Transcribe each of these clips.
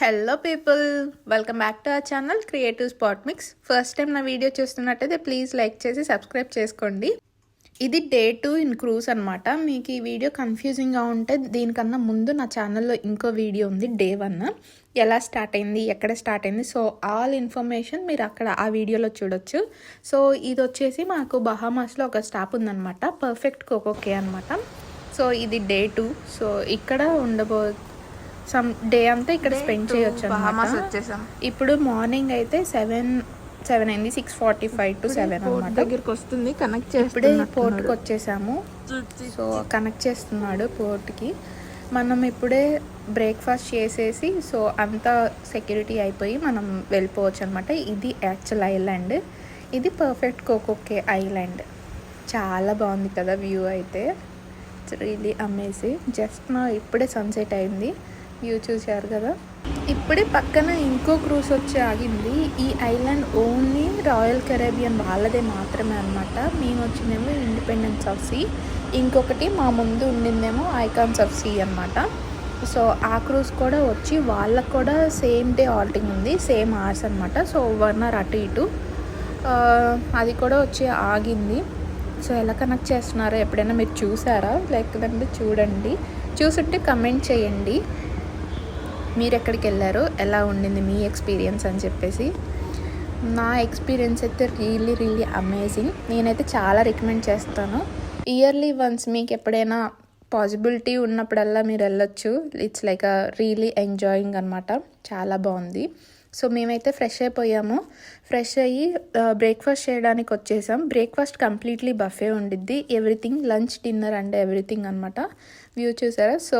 Hello people welcome back to our channel creative spot mix first time నా video చూస్తున్నట్టయితే please like చేసి subscribe చేసుకోండి. ఇది day two in cruise అనమాట మీకు ఈ వీడియో కన్ఫ్యూజింగ్గా ఉంటే దీనికన్నా ముందు నా ఛానల్లో ఇంకో వీడియో ఉంది డే వన్ ఎలా స్టార్ట్ అయింది ఎక్కడ స్టార్ట్ అయింది సో ఆల్ ఇన్ఫర్మేషన్ మీరు అక్కడ ఆ వీడియోలో చూడొచ్చు. సో ఇది వచ్చేసి మాకు బహామాస్లో ఒక స్టాప్ ఉందనమాట పర్ఫెక్ట్ కోకోకే అనమాట సో ఇది డే టూ సో ఇక్కడ ఉండబో సమ్ డే అంతా ఇక్కడ స్పెండ్ చేయొచ్చు బహామాస్ అనమాట వచ్చేసాం ఇప్పుడు మార్నింగ్ అయితే సెవెన్ సెవెన్ అయింది six forty five to seven అనమాట దగ్గరికి వస్తుంది కనెక్ట్ ఇప్పుడే. పోర్ట్కి వచ్చేసాము సో కనెక్ట్ చేస్తున్నాడు పోర్ట్కి. మనం ఇప్పుడే బ్రేక్ఫాస్ట్ చేసేసి సో అంతా సెక్యూరిటీ అయిపోయి మనం వెళ్ళిపోవచ్చు అనమాట ఇది యాక్చువల్ ఐలాండ్ ఇది పర్ఫెక్ట్ కోకోకే ఐలాండ్ చాలా బాగుంది కదా వ్యూ అయితే. ఇట్స్ రియలీ అమేజింగ్ జస్ట్ నా ఇప్పుడే సన్సెట్ అయింది. వ్యూ చూశారు కదా? ఇప్పుడే పక్కన ఇంకో క్రూజ్ వచ్చి ఆగింది. ఈ ఐలాండ్ ఓన్లీ రాయల్ కెరేబియన్ వాళ్ళదే మాత్రమే అనమాట మేము వచ్చిందేమో ఇండిపెండెన్స్ ఆఫ్ సీ ఇంకొకటి మా ముందు ఉండిందేమో ఐకాన్స్ ఆఫ్ సీ అనమాట సో ఆ క్రూజ్ కూడా వచ్చి వాళ్ళకు కూడా సేమ్ డే ఆల్టింగ్ ఉంది సేమ్ అవర్స్ అనమాట సో వన్ అవర్ అటు ఇటు. అది కూడా వచ్చి ఆగింది. సో ఎలా కనెక్ట్ చేస్తున్నారో ఎప్పుడైనా మీరు చూసారా? లేకపోతే చూడండి. చూసుంటే కమెంట్ చేయండి. మీరు ఎక్కడికి వెళ్ళారు ఎలా ఉండింది మీ ఎక్స్పీరియన్స్ అని చెప్పేసి. నా ఎక్స్పీరియన్స్ అయితే రియల్లీ రియల్లీ అమేజింగ్. నేనైతే చాలా రికమెండ్ చేస్తాను. ఇయర్లీ వన్స్ మీకు ఎప్పుడైనా పాసిబిలిటీ ఉన్నప్పుడల్లా మీరు వెళ్ళొచ్చు. ఇట్స్ లైక్ రియలీ ఎంజాయింగ్ అనమాట చాలా బాగుంది. సో మేమైతే ఫ్రెష్ అయిపోయాము. ఫ్రెష్ అయ్యి బ్రేక్ఫాస్ట్ చేయడానికి వచ్చేసాం. బ్రేక్ఫాస్ట్ కంప్లీట్లీ బఫే ఉండిద్ది. Everything lunch dinner and everything అనమాట వ్యూ చూసారా? సో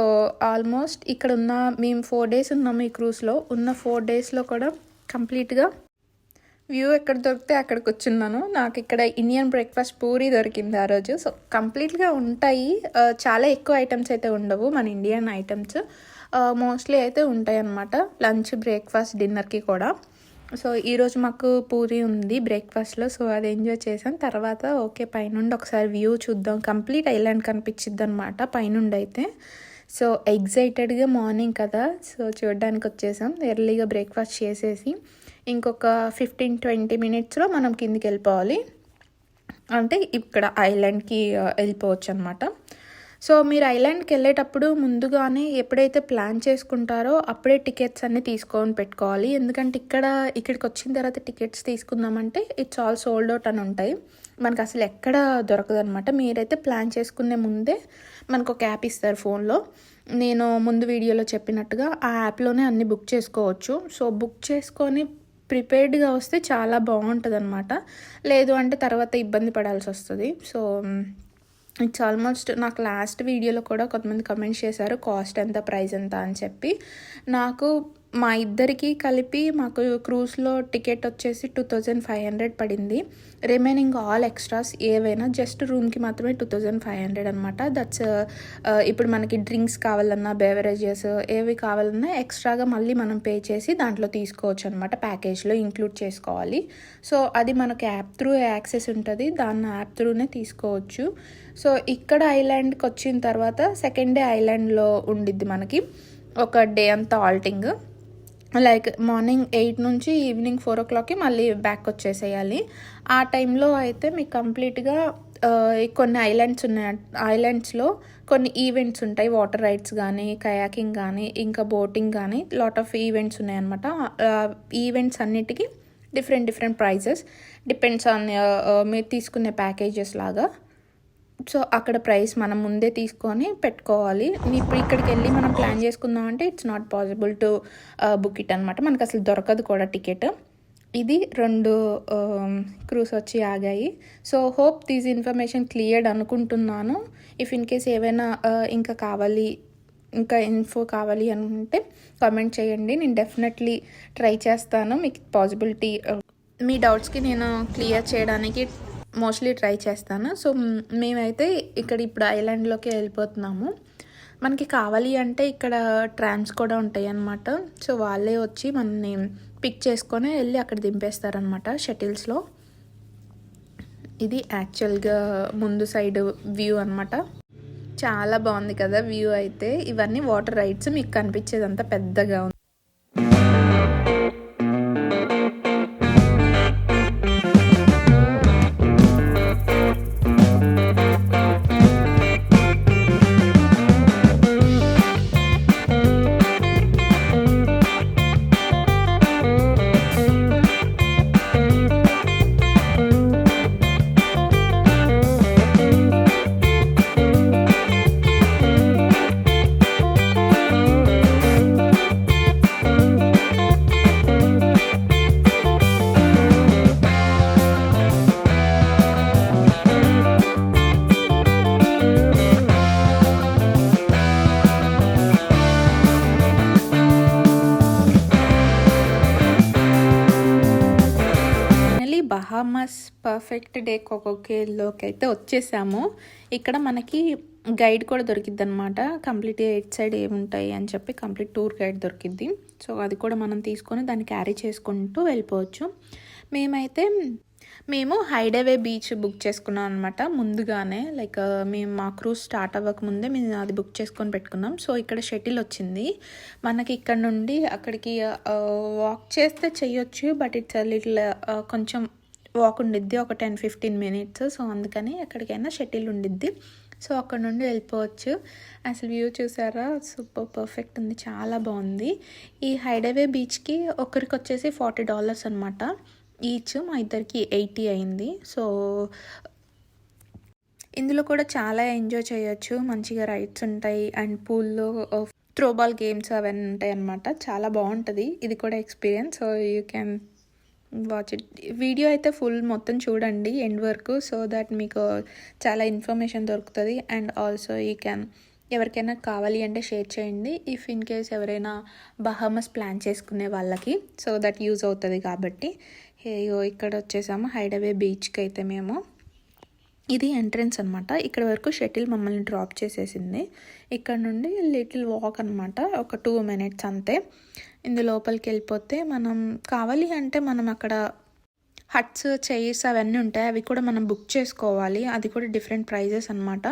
ఆల్మోస్ట్ ఇక్కడ ఉన్న మేము ఫోర్ డేస్ ఉన్నాము ఈ క్రూస్లో ఉన్న ఫోర్ డేస్లో కూడా కంప్లీట్గా వ్యూ ఎక్కడ దొరికితే అక్కడికి వచ్చున్నాను. నాకు ఇక్కడ ఇండియన్ బ్రేక్ఫాస్ట్ పూరి దొరికింది ఆ రోజు. సో కంప్లీట్గా ఉంటాయి. చాలా ఎక్కువ ఐటమ్స్ అయితే ఉండవు. మన ఇండియన్ ఐటమ్స్ మోస్ట్లీ అయితే ఉంటాయి అన్నమాట లంచ్ బ్రేక్ఫాస్ట్ డిన్నర్కి కూడా. సో ఈరోజు మాకు పూరి ఉంది బ్రేక్ఫాస్ట్లో. సో అది ఎంజాయ్ చేసాం. తర్వాత ఓకే పైనుండి ఒకసారి వ్యూ చూద్దాం. కంప్లీట్ ఐలాండ్ కనిపించిద్ది అనమాట పైనుండి అయితే సో ఎగ్జైటెడ్గా మార్నింగ్ కదా. సో చూడడానికి వచ్చేసాం. ఎర్లీగా బ్రేక్ఫాస్ట్ చేసేసి ఇంకొక ఫిఫ్టీన్ ట్వంటీ మినిట్స్లో మనం కిందికి వెళ్ళిపోవాలి అంటే ఇక్కడ ఐలాండ్కి వెళ్ళిపోవచ్చు అనమాట సో మీరు ఐలాండ్కి వెళ్ళేటప్పుడు ముందుగానే ఎప్పుడైతే ప్లాన్ చేసుకుంటారో అప్పుడే టికెట్స్ అన్నీ తీసుకొని పెట్టుకోవాలి. ఎందుకంటే ఇక్కడ ఇక్కడికి వచ్చిన తర్వాత టికెట్స్ తీసుకుందామంటే ఇట్స్ ఆల్ సోల్డ్ అవుట్ అని ఉంటాయి. మనకు అసలు ఎక్కడ దొరకదు అనమాట మీరైతే ప్లాన్ చేసుకునే ముందే మనకు ఒక యాప్ ఇస్తారు ఫోన్లో. నేను ముందు వీడియోలో చెప్పినట్టుగా ఆ యాప్లోనే అన్ని బుక్ చేసుకోవచ్చు. సో బుక్ చేసుకొని ప్రిపేర్డ్గా వస్తే చాలా బాగుంటుంది అనమాట లేదు అంటే తర్వాత ఇబ్బంది పడాల్సి వస్తుంది. సో ఇట్స్ ఆల్మోస్ట్ నాకు లాస్ట్ వీడియోలో కూడా కొంతమంది కమెంట్స్ చేశారు కాస్ట్ ఎంత ప్రైస్ ఎంత అని చెప్పి. నాకు మా ఇద్దరికి కలిపి మాకు క్రూజ్లో టికెట్ వచ్చేసి టూ థౌజండ్ ఫైవ్ హండ్రెడ్ పడింది. రిమైనింగ్ ఆల్ ఎక్స్ట్రాస్ ఏవైనా జస్ట్ రూమ్కి మాత్రమే టూ థౌజండ్ ఫైవ్ హండ్రెడ్ అనమాట దట్స్ ఇప్పుడు మనకి డ్రింక్స్ కావాలన్నా బెవరేజెస్ ఏవి కావాలన్నా ఎక్స్ట్రాగా మళ్ళీ మనం పే చేసి దాంట్లో తీసుకోవచ్చు అనమాట ప్యాకేజ్లో ఇంక్లూడ్ చేసుకోవాలి. సో అది మనకి యాప్ త్రూ యాక్సెస్ ఉంటుంది. దాన్ని యాప్ త్రూనే తీసుకోవచ్చు. సో ఇక్కడ ఐలాండ్కి వచ్చిన తర్వాత సెకండ్ డే ఐలాండ్లో ఉండిద్ది మనకి. ఒక డే అంతా ఆల్టింగ్. లైక్ మార్నింగ్ ఎయిట్ నుంచి ఈవినింగ్ ఫోర్ ఓ క్లాక్కి మళ్ళీ బ్యాక్ వచ్చేసేయాలి. ఆ టైంలో అయితే మీకు కంప్లీట్గా కొన్ని ఐలాండ్స్ ఉన్నాయి ఐలాండ్స్లో కొన్ని ఈవెంట్స్ ఉంటాయి. వాటర్ రైడ్స్ కానీ కయాకింగ్ కానీ ఇంకా బోటింగ్ కానీ లాట్ ఆఫ్ ఈవెంట్స్ ఉన్నాయన్నమాట. ఈవెంట్స్ అన్నిటికీ different different prices. Depends on మీరు తీసుకునే ప్యాకేజెస్ లాగా. సో అక్కడ ప్రైస్ మనం ముందే తీసుకొని పెట్టుకోవాలి. ఇప్పుడు ఇక్కడికి వెళ్ళి మనం ప్లాన్ చేసుకుందాం అంటే it's not possible to book it అనమాట మనకు అసలు దొరకదు కూడా టికెట్. ఇది రెండు um, క్రూస్ వచ్చి ఆగాయి. So hope these information cleared అనుకుంటున్నాను. ఇఫ్ ఇన్ కేస్ ఏవైనా uh, ఇంకా కావాలి ఇంకా ఇన్ఫో కావాలి అనుకుంటే కామెంట్ చేయండి. నేను డెఫినెట్లీ ట్రై చేస్తాను. మీకు పాసిబిలిటీ uh, మీ డౌట్స్కి నేను క్లియర్ చేయడానికి మోస్ట్లీ ట్రై చేస్తాను. సో మేమైతే ఇక్కడ ఇప్పుడు ఐలాండ్లోకి వెళ్ళిపోతున్నాము. మనకి కావాలి అంటే ఇక్కడ ట్రామ్స్ కూడా ఉంటాయి అన్నమాట సో వాళ్ళే వచ్చి మనని పిక్ చేసుకొని వెళ్ళి అక్కడ దింపేస్తారనమాట షటిల్స్లో. ఇది యాక్చువల్గా ముందు సైడ్ వ్యూ అన్నమాట. చాలా బాగుంది కదా వ్యూ అయితే. ఇవన్నీ వాటర్ రైడ్స్ మీకు కనిపించేదంతా పెద్దగా ఉంది. బహామస్ పర్ఫెక్ట్ డే కోకోకేల్లోకి అయితే వచ్చేసాము. ఇక్కడ మనకి గైడ్ కూడా దొరికిద్ది అనమాట కంప్లీట్ ఎయిట్ సైడ్ ఏముంటాయి అని చెప్పి కంప్లీట్ టూర్ గైడ్ దొరికిద్ది. సో అది కూడా మనం తీసుకొని దాన్ని క్యారీ చేసుకుంటూ వెళ్ళిపోవచ్చు. మేమైతే మేము హైడేవే బీచ్ బుక్ చేసుకున్నాం అనమాట ముందుగానే. లైక్ మేము మా క్రూజ్ స్టార్ట్ అవ్వక ముందే మేము అది బుక్ చేసుకొని పెట్టుకున్నాం. సో ఇక్కడ షటిల్ వచ్చింది. మనకి ఇక్కడ నుండి అక్కడికి వాక్ చేస్తే చేయొచ్చు బట్ ఇట్స్ లిటిల్ కొంచెం వాక్ ఉండిద్ది ఒక టెన్ ఫిఫ్టీన్ మినిట్స్. సో అందుకని ఎక్కడికైనా షటిల్ ఉండిద్ది. సో అక్కడ నుండి వెళ్ళిపోవచ్చు. అసలు వ్యూ చూసారా? సూపర్ పర్ఫెక్ట్ ఉంది. చాలా బాగుంది. ఈ హైడవే బీచ్కి ఒకరికి వచ్చేసి ఫార్టీ డాలర్స్ అనమాట ఈచ్ మా ఇద్దరికి ఎయిటీ అయింది. సో ఇందులో కూడా చాలా ఎంజాయ్ చేయొచ్చు. మంచిగా రైడ్స్ ఉంటాయి. అండ్ పూల్లో త్రోబాల్ గేమ్స్ అవన్నీ ఉంటాయి అనమాట చాలా బాగుంటుంది. ఇది కూడా experience. So you can watch it video అయితే ఫుల్ మొత్తం చూడండి ఎండ్ వరకు సో దట్ మీకు చాలా ఇన్ఫర్మేషన్ దొరుకుతుంది. అండ్ ఆల్సో ఈ క్యాన్ ఎవరికైనా కావాలి అంటే షేర్ చేయండి. ఇఫ్ ఇన్ కేస్ ఎవరైనా బహామస్ ప్లాన్ చేసుకునే వాళ్ళకి సో దట్ యూజ్ అవుతుంది కాబట్టి. ఇక్కడ వచ్చేసాము. హైడవే బీచ్కి అయితే మేము. ఇది ఎంట్రన్స్ అనమాట ఇక్కడ వరకు షటిల్ మమ్మల్ని డ్రాప్ చేసేసింది. ఇక్కడ నుండి లిటిల్ వాక్ అనమాట ఒక టూ మినిట్స్ అంతే. ఇందు లోపలికి వెళ్ళిపోతే మనం కావాలి అంటే మనం అక్కడ హట్స్ చైర్స్ అవన్నీ ఉంటాయి. అవి కూడా మనం బుక్ చేసుకోవాలి. అది కూడా డిఫరెంట్ ప్రైజెస్ అనమాట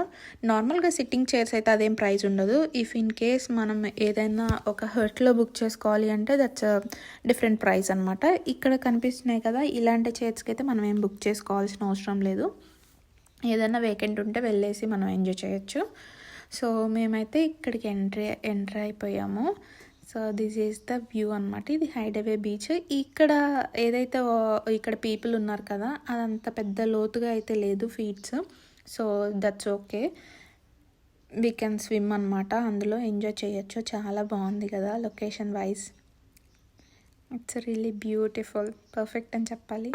నార్మల్గా సిట్టింగ్ చైర్స్ అయితే అదేం ప్రైస్ ఉండదు. ఇఫ్ ఇన్ కేస్ మనం ఏదైనా ఒక హర్ట్లో బుక్ చేసుకోవాలి అంటే దట్స్ డిఫరెంట్ ప్రైస్ అనమాట ఇక్కడ కనిపిస్తున్నాయి కదా ఇలాంటి చైర్స్కి అయితే మనం ఏం బుక్ చేసుకోవాల్సిన అవసరం లేదు. ఏదైనా వేకెంట్ ఉంటే వెళ్ళేసి మనం ఎంజాయ్ చేయొచ్చు. సో మేమైతే ఇక్కడికి ఎంట్రీ ఎంటర్ అయిపోయాము. So this is the view అనమాట ఇది హైడవే బీచ్ ఇక్కడ ఏదైతే ఇక్కడ పీపుల్ ఉన్నారు కదా అదంత పెద్ద లోతుగా అయితే లేదు feets so that's okay we can swim అనమాట అందులో ఎంజాయ్ చేయొచ్చు. చాలా బాగుంది కదా location wise it's really beautiful perfect అని చెప్పాలి.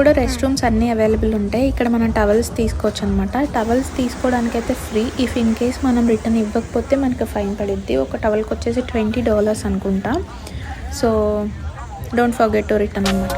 కూడా రెస్ట్ రూమ్స్ అన్నీ అవైలబుల్ ఉంటాయి. ఇక్కడ మనం టవల్స్ తీసుకోవచ్చు అనమాట టవల్స్ తీసుకోవడానికి అయితే ఫ్రీ ఇఫ్ ఇన్ కేస్ మనం రిటర్న్ ఇవ్వకపోతే మనకి ఫైన్ పడిద్ది. ఒక టవల్కి వచ్చేసి ట్వంటీ డాలర్స్ అనుకుంటా. So don't forget to return అనమాట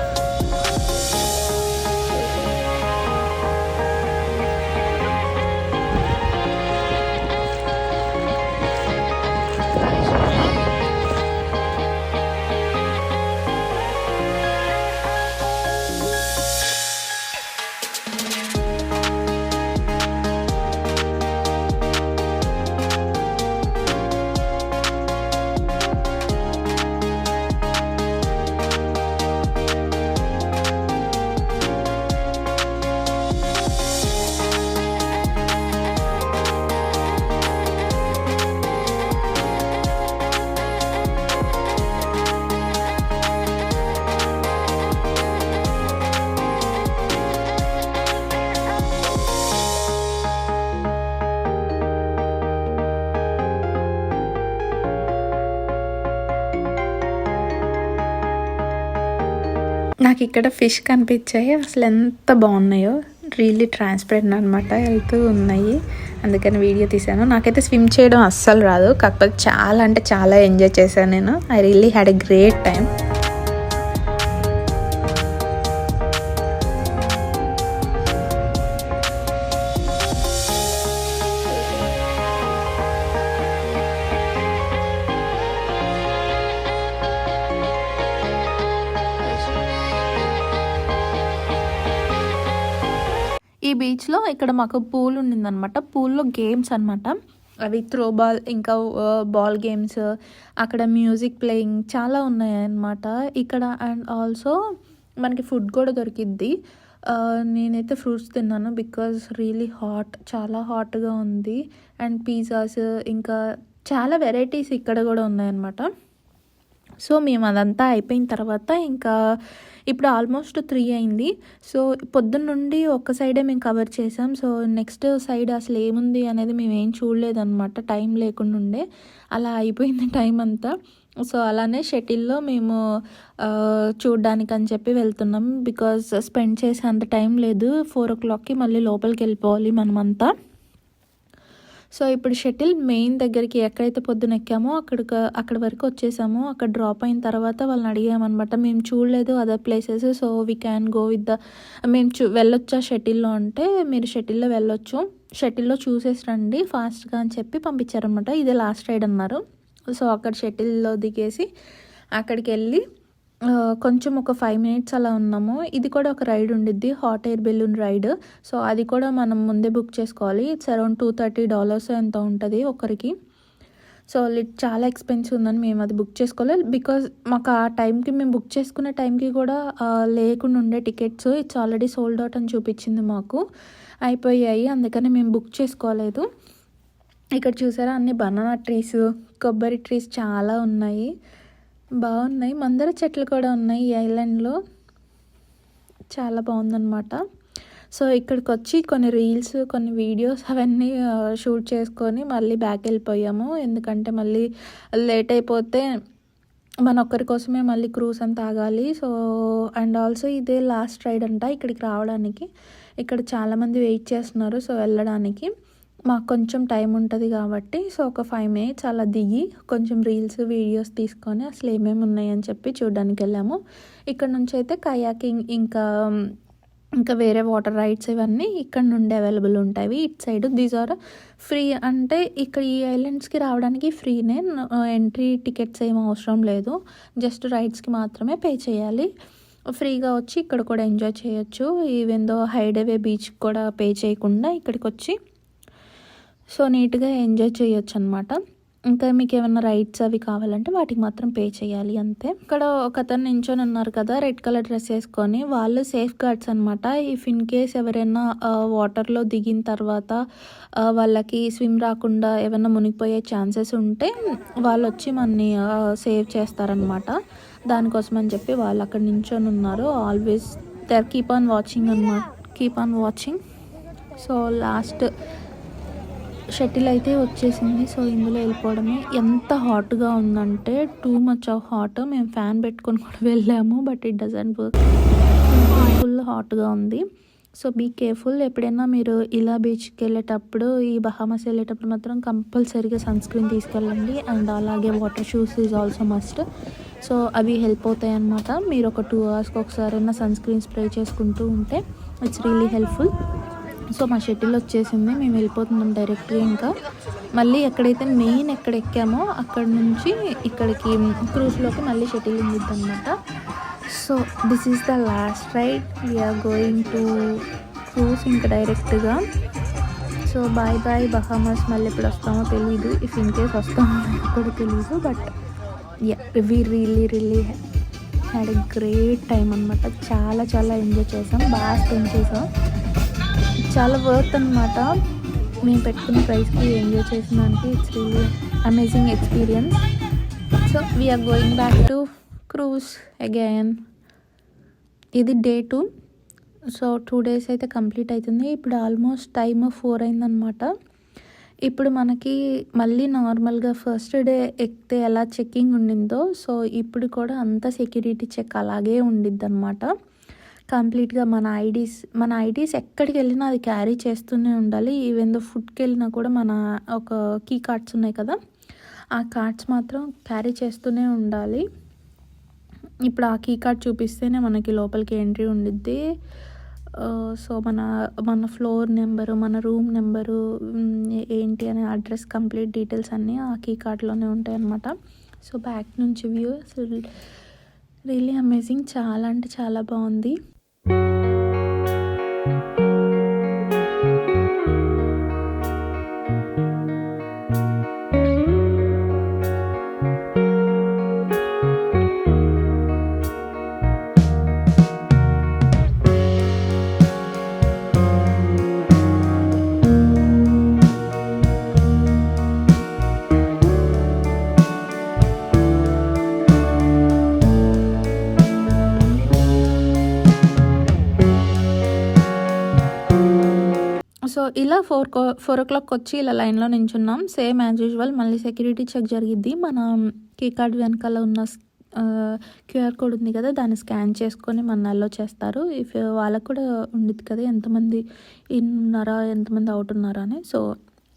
నాకు ఇక్కడ ఫిష్ కనిపించాయి. అసలు ఎంత బాగున్నాయో. రియల్లీ ట్రాన్స్పరెంట్ అనమాట వెళ్తూ ఉన్నాయి. అందుకని వీడియో తీశాను. నాకైతే స్విమ్ చేయడం అస్సలు రాదు. కాకపోతే చాలా అంటే చాలా ఎంజాయ్ చేశాను నేను. I really had a great time బీచ్లో ఇక్కడ మాకు పూల్ ఉండిందనమాట పూల్లో గేమ్స్ అనమాట అవి త్రో బాల్ ఇంకా బాల్ గేమ్స్ అక్కడ మ్యూజిక్ ప్లేయింగ్ చాలా ఉన్నాయన్నమాట. ఇక్కడ అండ్ ఆల్సో మనకి ఫుడ్ కూడా దొరికిద్ది. నేనైతే ఫ్రూట్స్ తిన్నాను బికాజ్ రియలీ హాట్ చాలా హాట్గా ఉంది. అండ్ పిజ్జాస్ ఇంకా చాలా వెరైటీస్ ఇక్కడ కూడా ఉన్నాయన్నమాట. సో మేము అదంతా అయిపోయిన తర్వాత ఇంకా ఇప్పుడు ఆల్మోస్ట్ త్రీ అయింది. సో పొద్దున్న నుండి ఒక్క సైడే మేము కవర్ చేసాం. సో నెక్స్ట్ సైడ్ అసలు ఏముంది అనేది మేము ఏం చూడలేదన్నమాట. టైం లేకుండా ఉండే. అలా అయిపోయింది టైం అంతా. సో అలానే షటిల్లో మేము చూడ్డానికి అని చెప్పి వెళ్తున్నాం. బికాజ్ స్పెండ్ చేసే అంత టైం లేదు. ఫోర్ ఓ క్లాక్కి మళ్ళీ లోపలికి వెళ్ళిపోవాలి మనమంతా. సో ఇప్పుడు షటిల్ మెయిన్ దగ్గరికి ఎక్కడైతే పొద్దున ఎక్కామో అక్కడికి అక్కడ వరకు వచ్చేసాము. అక్కడ డ్రాప్ అయిన తర్వాత వాళ్ళని అడిగామన్నమాట మేము చూడలేదు other places so we can go with the మేము చూ వెళ్ళొచ్చా షటిల్లో అంటే మీరు షటిల్లో వెళ్ళొచ్చు. షటిల్లో చూసేసి రండి ఫాస్ట్గా అని చెప్పి పంపించారనమాట ఇదే లాస్ట్ రైడ్ అన్నారు. సో అక్కడ షటిల్లో దిగేసి అక్కడికి వెళ్ళి కొంచెం ఒక ఫైవ్ మినిట్స్ అలా ఉన్నాము. ఇది కూడా ఒక రైడ్ ఉండిద్ది hot air balloon ride so అది కూడా మనం ముందే బుక్ చేసుకోవాలి. It's around two thirty dollars ఎంత ఉంటుంది ఒకరికి. సో లిట్ చాలా ఎక్స్పెన్సివ్ ఉందని మేము అది బుక్ చేసుకోలేదు. బికాజ్ మాకు ఆ టైంకి మేము బుక్ చేసుకునే టైంకి కూడా లేకుండా ఉండే tickets it's already sold out అని చూపించింది మాకు. అయిపోయాయి అందుకని మేము బుక్ చేసుకోలేదు. ఇక్కడ చూసారా అన్ని బనానా ట్రీస్ కొబ్బరి ట్రీస్ చాలా ఉన్నాయి. బాగున్నాయి. మందర చెట్లు కూడా ఉన్నాయి ఈ ఐలాండ్లో. చాలా బాగుందన్నమాట. సో ఇక్కడికి వచ్చి కొన్ని రీల్స్ కొన్ని వీడియోస్ అవన్నీ షూట్ చేసుకొని మళ్ళీ బ్యాక్ వెళ్ళిపోయాము. ఎందుకంటే మళ్ళీ లేట్ అయిపోతే మన ఒక్కరి కోసమే మళ్ళీ క్రూస్ అంతా ఆగాలి. సో అండ్ ఆల్సో ఇదే లాస్ట్ రైడ్ అంట ఇక్కడికి రావడానికి. ఇక్కడ చాలామంది వెయిట్ చేస్తున్నారు సో వెళ్ళడానికి. మాకు కొంచెం టైం ఉంటుంది కాబట్టి సో ఒక ఫైవ్ మినిట్స్ అలా దిగి కొంచెం రీల్స్ వీడియోస్ తీసుకొని అసలు ఏమేమి ఉన్నాయని చెప్పి చూడడానికి వెళ్ళాము. ఇక్కడ నుంచి అయితే కయాకింగ్ ఇంకా ఇంకా వేరే వాటర్ రైడ్స్ ఇవన్నీ ఇక్కడ నుండి అవైలబుల్ ఉంటాయి. It side these are free అంటే ఇక్కడ ఈ ఐలాండ్స్కి రావడానికి ఫ్రీనే. ఎంట్రీ టికెట్స్ ఏం అవసరం లేదు. జస్ట్ రైడ్స్కి మాత్రమే పే చేయాలి. ఫ్రీగా వచ్చి ఇక్కడ కూడా ఎంజాయ్ చేయొచ్చు. ఈవెన్ దో హైడవే బీచ్ కూడా పే చేయకుండా ఇక్కడికి వచ్చి సో నీట్గా ఎంజాయ్ చేయొచ్చు అనమాట ఇంకా మీకు ఏమైనా రైడ్స్ అవి కావాలంటే వాటికి మాత్రం పే చేయాలి అంతే. ఇక్కడ ఒక అతను నించొని ఉన్నారు కదా రెడ్ కలర్ డ్రెస్ వేసుకొని. వాళ్ళు సేఫ్ గార్డ్స్ అనమాట. ఇఫ్ ఇన్ కేస్ ఎవరైనా వాటర్లో దిగిన తర్వాత వాళ్ళకి స్విమ్ రాకుండా ఏమైనా మునిగిపోయే ఛాన్సెస్ ఉంటే వాళ్ళు వచ్చి మనని సేవ్ చేస్తారనమాట. దానికోసం అని చెప్పి వాళ్ళు అక్కడ నించొని ఉన్నారు. Always there keep on watching అనమాట keep on watching. So last shuttle అయితే వచ్చేసింది. సో ఇందులో వెళ్ళిపోవడమే. ఎంత హాట్గా ఉందంటే టూ మచ్ ఆఫ్ హాట్. మేము ఫ్యాన్ పెట్టుకొని కూడా వెళ్ళాము but it doesn't work. Full హాట్గా ఉంది. So be careful. ఎప్పుడైనా మీరు ఇలా బీచ్కి వెళ్ళేటప్పుడు ఈ బహామస్ వెళ్ళేటప్పుడు మాత్రం కంపల్సరీగా సన్ స్క్రీన్ తీసుకెళ్ళండి. అండ్ అలాగే water shoes is also must. So అవి హెల్ప్ అవుతాయి అన్నమాట మీరు ఒక టూ అవర్స్కి ఒకసారైనా సన్ స్క్రీన్ స్ప్రే చేసుకుంటూ ఉంటే ఇట్స్ రియలీ హెల్ప్ఫుల్. సో మా షటిల్ వచ్చేసింది. మేము వెళ్ళిపోతున్నాం డైరెక్ట్గా ఇంకా. మళ్ళీ ఎక్కడైతే మెయిన్ ఎక్కడ ఎక్కామో అక్కడ నుంచి ఇక్కడికి క్రూజ్లోకి మళ్ళీ షటిల్ ఉండిద్ది అనమాట so this is the last ride we're going to cruise ఇంకా డైరెక్ట్గా. సో బాయ్ బాయ్ బహామస్ మళ్ళీ ఎప్పుడు వస్తామో తెలియదు ఇఫ్ ఇన్ కేస్ వస్తామో కూడా తెలియదు but yeah we really really had a great time అనమాట చాలా చాలా ఎంజాయ్ చేసాం. బాగా స్పెండ్ చేసాం. చాలా వర్త్ అనమాట మేము పెట్టుకున్న ప్రైస్కి enjoy చేసినానికి it's really amazing experience so we're going back to cruise again ఇది day two so two days అయితే కంప్లీట్ అవుతుంది ఇప్పుడు ఆల్మోస్ట్ టైమ్ ఫోర్ అయిందనమాట ఇప్పుడు మనకి మళ్ళీ నార్మల్గా ఫస్ట్ డే ఎక్కితే ఎలా చెక్కింగ్ ఉండిందో సో ఇప్పుడు కూడా అంత సెక్యూరిటీ చెక్ అలాగే ఉండిద్ది అనమాట కంప్లీట్గా మన ఐడీస్ మన ఐడీస్ ఎక్కడికి వెళ్ళినా అది క్యారీ చేస్తూనే ఉండాలి. ఈవెన్ దో ఫుడ్కి వెళ్ళినా కూడా మన ఒక కీ కార్డ్స్ ఉన్నాయి కదా ఆ కార్డ్స్ మాత్రం క్యారీ చేస్తూనే ఉండాలి. ఇప్పుడు ఆ కీ కార్డ్ చూపిస్తేనే మనకి లోపలికి ఎంట్రీ ఉండిద్ది. సో మన మన ఫ్లోర్ నెంబరు మన రూమ్ నెంబరు ఏంటి అనే అడ్రస్ కంప్లీట్ డీటెయిల్స్ అన్నీ ఆ కీ కార్డ్లోనే ఉంటాయి అన్నమాట సో బ్యాక్ నుంచి వ్యూ అసలు రియలీ అమేజింగ్ చాలా అంటే చాలా బాగుంది. సో ఇలా ఫోర్ కో ఫోర్ ఓ క్లాక్ వచ్చి ఇలా లైన్లో నించున్నాం. సేమ్ యాజ్ యూజువల్ మళ్ళీ సెక్యూరిటీ చెక్ జరిగిద్ది. మన కీ కార్డ్ వెనకాల ఉన్న క్యూఆర్ కోడ్ ఉంది కదా దాన్ని స్కాన్ చేసుకొని మన అలో చేస్తారు. ఇఫ్ వాళ్ళకు కూడా ఉండిద్ది కదా ఎంతమంది ఇన్ ఉన్నారా ఎంతమంది అవుట్ ఉన్నారా అని. So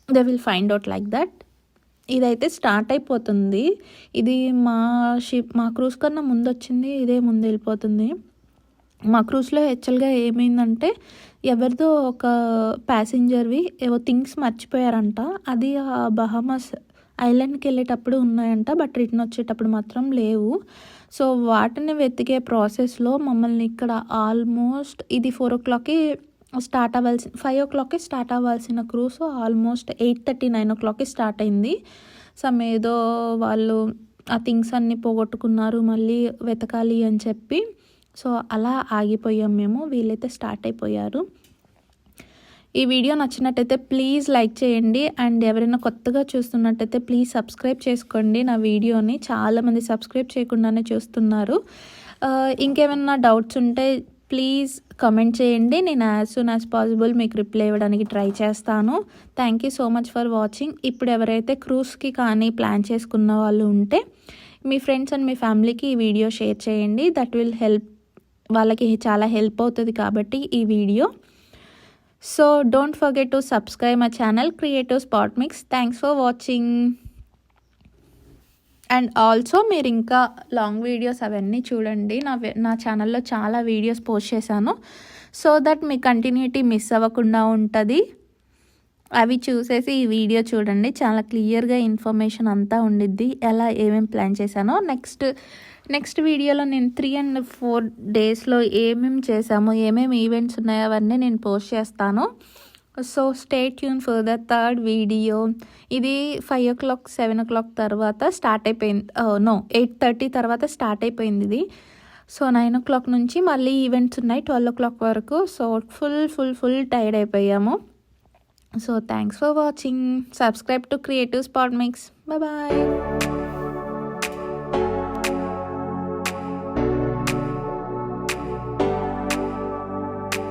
they will find out like that. ఇదైతే స్టార్ట్ అయిపోతుంది. ఇది మా షిప్ మా క్రూజ్ కన్నా ముందు వచ్చింది ఇదే ముందు వెళ్ళిపోతుంది. మా క్రూజ్లో యాక్చువల్గా ఏమైందంటే ఎవరిదో ఒక ప్యాసింజర్వి ఏవో థింగ్స్ మర్చిపోయారంట. అది ఆ బహామాస్ ఐలాండ్కి వెళ్ళేటప్పుడు ఉన్నాయంట బట్ రిటర్న్ వచ్చేటప్పుడు మాత్రం లేవు. సో వాటిని వెతికే ప్రాసెస్లో మమ్మల్ని ఇక్కడ ఆల్మోస్ట్ ఇది ఫోర్ ఓ క్లాక్కి స్టార్ట్ అవ్వాల్సిన ఫైవ్ ఓ క్లాక్కి స్టార్ట్ అవ్వాల్సిన cruise almost eight thirty nine ఓ క్లాక్కి స్టార్ట్ అయింది. సమ్ ఏదో వాళ్ళు ఆ థింగ్స్ అన్నీ పోగొట్టుకున్నారు మళ్ళీ వెతకాలి అని చెప్పి. సో అలా ఆగిపోయాం మేము వీళ్ళైతే స్టార్ట్ అయిపోయారు. ఈ వీడియో నచ్చినట్టయితే ప్లీజ్ లైక్ చేయండి అండ్ ఎవరైనా కొత్తగా చూస్తున్నట్టయితే ప్లీజ్ సబ్స్క్రైబ్ చేసుకోండి నా వీడియోని. చాలామంది సబ్స్క్రైబ్ చేయకుండానే చూస్తున్నారు. ఇంకేమైనా డౌట్స్ ఉంటే ప్లీజ్ కమెంట్ చేయండి. నేను యాజ్ సూన్ యాజ్ పాసిబుల్ మీకు రిప్లై ఇవ్వడానికి ట్రై చేస్తాను. Thank you so much for watching. ఇప్పుడు ఎవరైతే క్రూస్కి కానీ ప్లాన్ చేసుకున్న వాళ్ళు ఉంటే మీ ఫ్రెండ్స్ అండ్ మీ ఫ్యామిలీకి ఈ వీడియో షేర్ చేయండి. దట్ విల్ హెల్ప్ వాళ్ళకి చాలా హెల్ప్ అవుతుంది కాబట్టి ఈ video. So don't forget to subscribe my channel creative spot mix thanks for watching and also మీరు ఇంకా లాంగ్ వీడియోస్ అవన్నీ చూడండి. నా నా ఛానల్లో చాలా వీడియోస్ పోస్ట్ చేశాను. సో దట్ మీ కంటిన్యూటీ మిస్ అవ్వకుండా ఉంటుంది. అవి చూసేసి ఈ వీడియో చూడండి. చాలా క్లియర్గా ఇన్ఫర్మేషన్ అంతా ఉండిద్ది. ఎలా ఏమేమి ప్లాన్ చేశానో. నెక్స్ట్ నెక్స్ట్ వీడియోలో నేను త్రీ అండ్ ఫోర్ డేస్లో ఏమేమి చేశాము ఏమేమి ఈవెంట్స్ ఉన్నాయో అవన్నీ నేను పోస్ట్ చేస్తాను. So stay tune for the third video ఇది five o'clock seven o'clock తర్వాత స్టార్ట్ అయిపోయింది. నో ఎయిట్ థర్టీ తర్వాత స్టార్ట్ అయిపోయింది ఇది. సో నైన్ ఓ క్లాక్ నుంచి మళ్ళీ ఈవెంట్స్ ఉన్నాయి ట్వెల్వ్ ఓ క్లాక్ వరకు. So full full full tired అయిపోయాము. So thanks for watching subscribe to creative spot mix bye